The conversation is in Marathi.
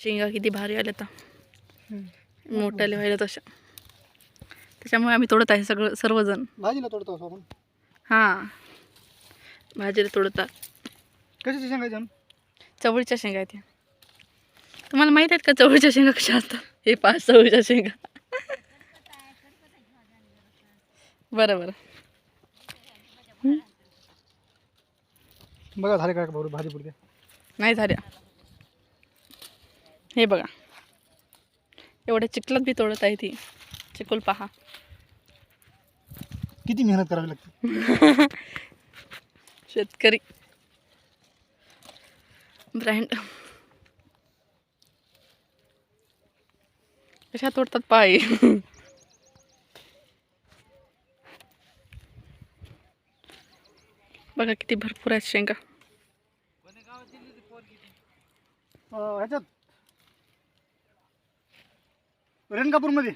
शेंगा किती भारी आल्या आता मोठ्याले व्हायला तशा. त्याच्यामुळे आम्ही तोडत आहे सगळं सर्वजण. भाजीला तोडतो आपण? हां. भाजीला तोडतात कशाची शेंगा जाम चवळीच्या शेंगा आहेत. तुम्हाला माहीत आहेत का चवळीच्या शेंगा कशा असतात? हे पाच चवळीच्या शेंगा. बरं बरं. बघा झाले का भाजी पुढे. नाही झाल्या. हे बघा. एवढ्या चिखलात बी तोडत आहे ती. चिखल पहा. किती मेहनत करावी लागते? शेतकरी. ब्रँड. कशा तोडतात पाय? बघा किती भरपूर आहेत शेंगा. अं, ह्याच्यात रेणकापूरमध्ये?